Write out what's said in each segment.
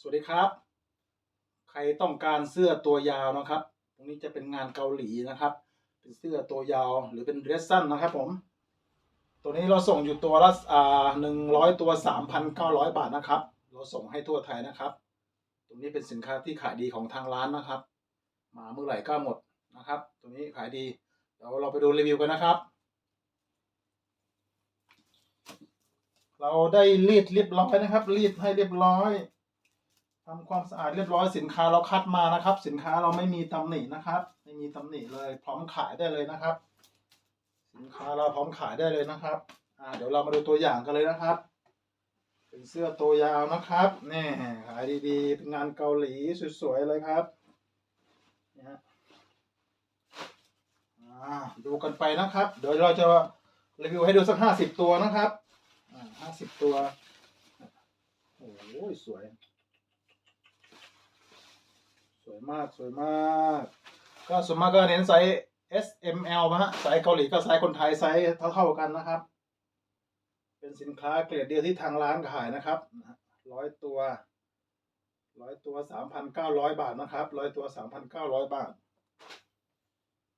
สวัสดีครับ ใครต้องการเสื้อตัวยาวนะครับ ตรงนี้จะเป็นงานเกาหลีนะครับ เป็นเสื้อตัวยาวหรือเป็นเดรสสั้นนะครับผม ตัวนี้เราส่งอยู่ตัวละอ่าหนึ่งร้อยตัวสามพันเก้าร้อยบาทนะครับ เราส่งให้ทั่วไทยนะครับ ตรงนี้เป็นสินค้าที่ขายดีของทางร้านนะครับ มาเมื่อไหร่ก็หมดนะครับ ตัวนี้ขายดี เดี๋ยวเราไปดูรีวิวกันนะครับ เราได้รีดเรียบร้อยนะครับ รีดให้เรียบร้อย ทำความสะอาดเรียบร้อยสินค้าเราคัดมานะครับ สินค้าเราไม่มีตำหนินะครับ ไม่มีตำหนิเลย พร้อมขายได้เลยนะครับ สินค้าเราพร้อมขายได้เลยนะครับอ่าเดี๋ยวเรามาดูตัวอย่างกันเลยนะครับ เป็นเสื้อตัวยาวนะครับนี่ขายดีๆเป็นงานเกาหลีสวยๆเลยครับนี่ฮะอ่าดูกันไปนะครับ เดี๋ยวเราจะรีวิวให้ดูสักห้าสิบตัวนะครับอ่าห้าสิบตัวโอ้โหสวย วยมากสวยมาก ก็ส่วนมากก็เน้นไซส์ S M L นะฮะไซส์เกาหลีก็ไซส์คนไทยไซส์เท่าๆกันนะครับ เป็นสินค้าเกรดเดียวที่ทางร้านขายนะครับร้อยตัวร้อยตัวสามพันเก้าร้อยบาทนะครับร้อยตัวสามพันเก้าร้อยบาท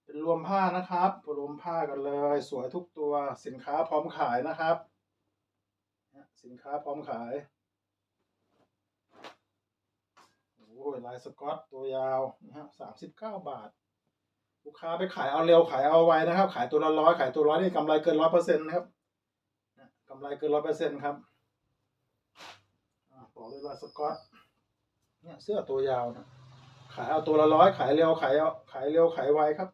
เป็นรวมผ้านะครับรวมผ้ากันเลย สวยทุกตัวสินค้าพร้อมขายนะครับ สินค้าพร้อมขาย โอ้ยลายสกอตตัวยาวนะฮะสามสิบเก้าบาท ลูกค้าไปขายเอาเร็วขายเอาไวนะครับ ขายตัวละร้อยขายตัวร้อยนี่กำไรเกินร้อยเปอร์เซ็นต์นะครับกำไรเกินร้อยเปอร์เซ็นต์ครับต่อด้วยลายสกอตเนี่ยเสื้อตัวยาวนะขายเอาตัวละร้อยขายเร็วขายเอาขายเร็วขายไวครับ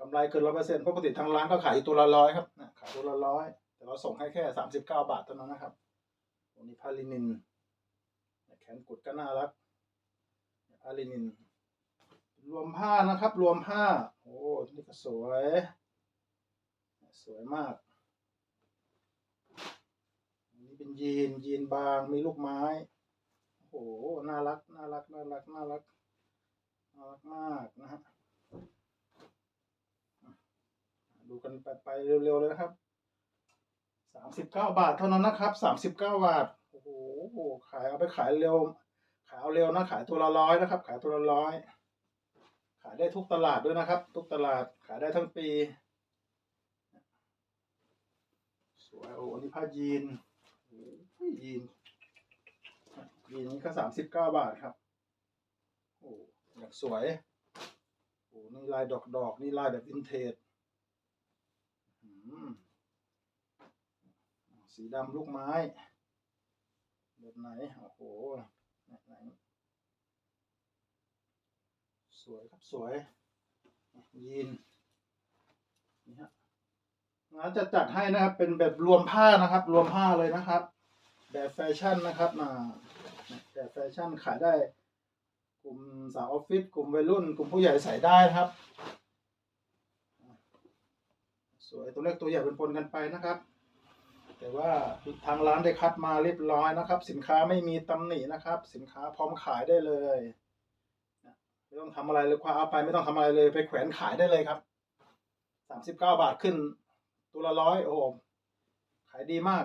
กำไรเกินร้อยเปอร์เซ็นต์ปกติทางร้านก็ขายตัวละร้อยครับนะขายตัวละร้อยแต่เราส่งให้แค่สามสิบเก้าบาทเท่านั้นนะครับตัวนี้ผ้าลินินแขนกุดก็น่ารัก ผ้าลินิน รวมผ้านะครับ รวมผ้าโอ้นี่ก็สวย สวยมากอันนี้เป็นยีนยีนบางมีลูกไม้โอ้โหน่ารักน่ารักน่ารักน่ารักน่ารักมากนะฮะดูกันไปไปเร็วๆเลยนะครับสามสิบเก้าบาทเท่านั้นนะครับสามสิบเก้าบาทโอ้โหขายเอาไปขายเร็ว ขายเอาเร็วนะขายตัวละร้อยนะครับ ขายตัวละร้อยขายได้ทุกตลาดด้วยนะครับ ทุกตลาดขายได้ทั้งปี สวยโอ้อันนี้ผ้ายีนโอ้ยยีนยีนนี้ก็สามสิบเก้าบาทครับโอ้อยากสวยโอ้นี่ลายดอกดอกนี่ลายแบบวินเทจสีดำลูกไม้ แบบไหน โอ้โห สวยครับสวยยีนนี่ฮะงานจะจัดให้นะครับเป็นแบบรวมผ้านะครับ รวมผ้าเลยนะครับ แบบแฟชั่นนะครับมาแบบแฟชั่นขายได้ กลุ่มสาวออฟฟิศกลุ่มวัยรุ่น กลุ่มผู้ใหญ่ใส่ได้นะครับ สวยตัวเล็กตัวใหญ่เป็นปนกันไปนะครับ แต่ว่าทางร้านได้คัดมาเรียบร้อยนะครับ สินค้าไม่มีตำหนินะครับ สินค้าพร้อมขายได้เลยไม่ต้องทำอะไรเลยคว้าเอาไปไม่ต้องทำอะไรเลยไปแขวนขายได้เลยครับสามสิบเก้าบาทขึ้น ตัวละร้อยโอ้โหขายดีมาก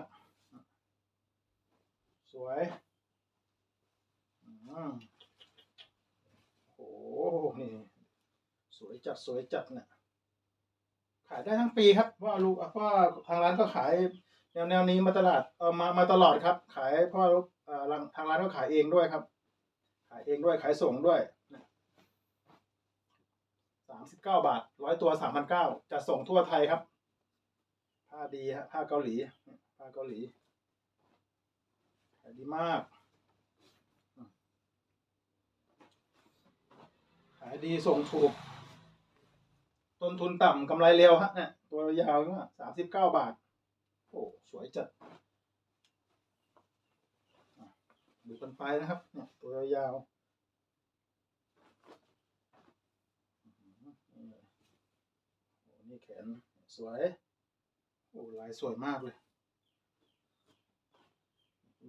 สวยอโอ้โหนี่สวยจัดสวยจัดเนี่ยขายได้ทั้งปีครับว่าลูกว่าทางร้านก็ขาย แนวแนวนี้มาตลาดเออมามาตลอดครับ ขายเพราะว่าเอ่อทางร้านก็ขายเองด้วยครับ ขายเองด้วยขายส่งด้วยสามสิบเก้าบาทร้อยตัวสามพันเก้าจะส่งทั่วไทยครับ ผ้าดีฮะผ้าเกาหลี ผ้าเกาหลีขายดีมาก ขายดีส่งถูก ต้นทุนต่ำกำไรเร็วฮะเนี่ยตัวยาวเนี่ยสามสิบเก้าบาท อ้สวยจัดดูกันไปนะครับเนี่ยตัวยาวนี่เลยโอ้นี่แขนสวย โอ้ลายสวยมากเลย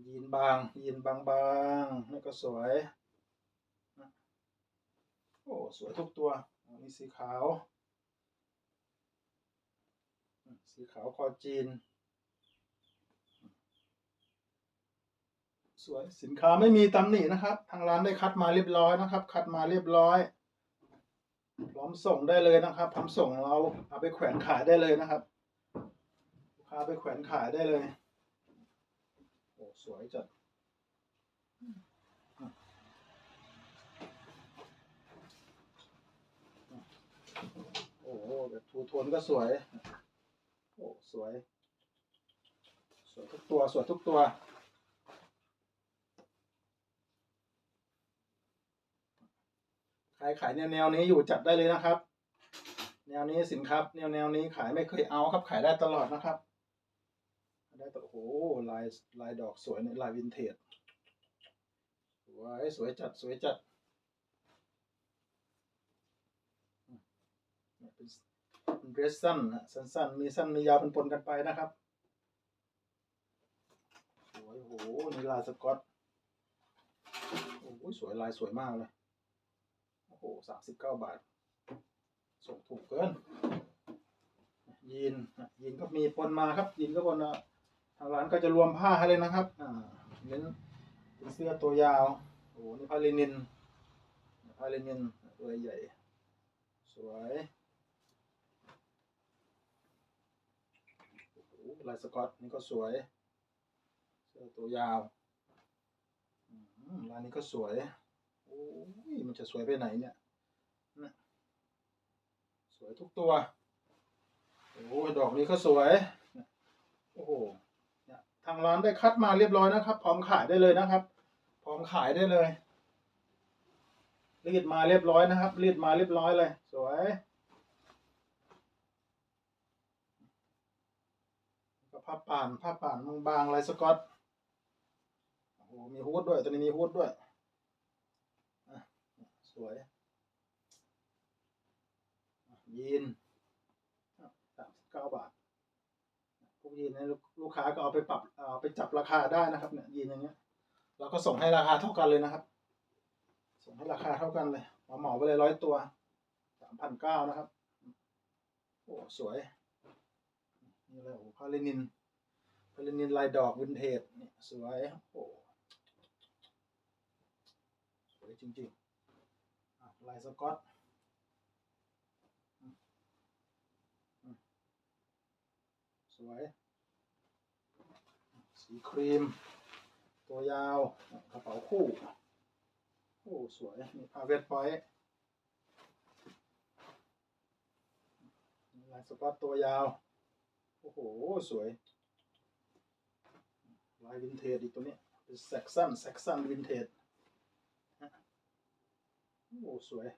ยีนบาง ยีนบางบางๆนี่ก็สวย โอ้ สวยทุกตัวนนี้สีขาว สีขาวคอจีน สวยสินค้าไม่มีตำหนินะครับ ทางร้านได้คัดมาเรียบร้อยนะครับ คัดมาเรียบร้อย พร้อมส่งได้เลยนะครับพร้อมส่งเราเอาไปแขวนขายได้เลยนะครับลูกค้าไปแขวนขายได้เลยโอ้สวยจัดโอ้แบบทูโทนก็สวย โอ้สวย สวยทุกตัวสวยทุกตัว ใครขายแนวแนวนี้อยู่จัดได้เลยนะครับ แนวนี้สินค้าแนวแนวนี้ขายไม่เคยเอาครับขายได้ตลอดนะครับได้ตลอดโอ้โหลายลายดอกสวยเนี่ยลายวินเทจสวยสวยจัดสวยจัดเป็นเดรสสั้นนะสั้นๆมีสั้นมียาวปนๆกันไปนะครับสวยโอ้โหนี่ลายสกอตโอ้โหสวยลายสวยมากเลย โอ้โหสามสิบเก้าบาท ส่งถูกเกิน ยีนยีนก็มีปนมาครับ ยีนก็ปนทางร้านก็จะรวมผ้าให้เลยนะครับอ่าเน้นเป็นเสื้อตัวยาว โอ้โหนี่ผ้าลินินผ้าลินินตัวใหญ่ สวยโอ้โหลายสกอตนี่ก็สวย เสื้อตัวยาวลายนี้ก็สวย โอ้ยมันจะสวยไปไหนเนี่ยนะสวยทุกตัว โอ้ยดอกนี้ก็สวย โอ้โหทางร้านได้คัดมาเรียบร้อยนะครับ พร้อมขายได้เลยนะครับ พร้อมขายได้เลยรีดมาเรียบร้อยนะครับรีดมาเรียบร้อยเลย สวย ก็ผ้าป่านผ้าป่านบางๆลายสกอตโอ้โหมีฮูดด้วยตัวนี้มีฮูดด้วย สวยยีนสามสิบเก้าบาท พวกยีนเนี่ยลูกค้าก็เอาไปปรับเอาไปจับราคาได้นะครับเนี่ยยีนอย่างเงี้ยเราก็ส่งให้ราคาเท่ากันเลยนะครับ ส่งให้ราคาเท่ากันเลยเหมาเหมาไปเลยร้อยตัวสามพันเก้านะครับ โอ้สวยนี่เลยโอ้พาเลนินพาเลนินลายดอกวินเทจนี่ยสวยโอ้สวยจริงๆ ลายสกอตสวย สีครีม ตัวยาวกระเป๋าคู่ โอ้ สวย มีพาเวทพอยต์ลายสกอตตัวยาว โอ้โห สวย ลายวินเทจอีกตัวนี้ เป็นแซกซันแซกซันวินเทจ โอ้สวย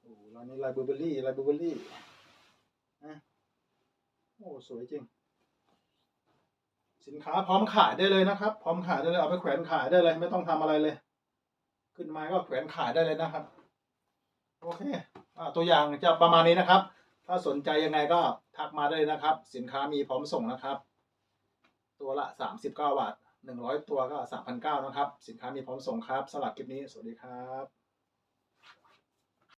โอ้ร้านนี้ลายเบอร์เบอรี่ลายเบอร์เบอรี่นะโอ้สวยจริง สินค้าพร้อมขายได้เลยนะครับ พร้อมขายได้เลยเอาไปแขวนขายได้เลย ไม่ต้องทำอะไรเลย ขึ้นมาก็แขวนขายได้เลยนะครับ โอเคอตัวอย่างจะประมาณนี้นะครับ ถ้าสนใจยังไงก็ทักมาได้เลยนะครับ สินค้ามีพร้อมส่งนะครับ ตัวละสามสิบเก้าบาท หนึ่งร้อยตัวก็สามพันเก้านะครับ สินค้ามีพร้อมส่งครับสำหรับคลิปนี้ สวัสดีครับ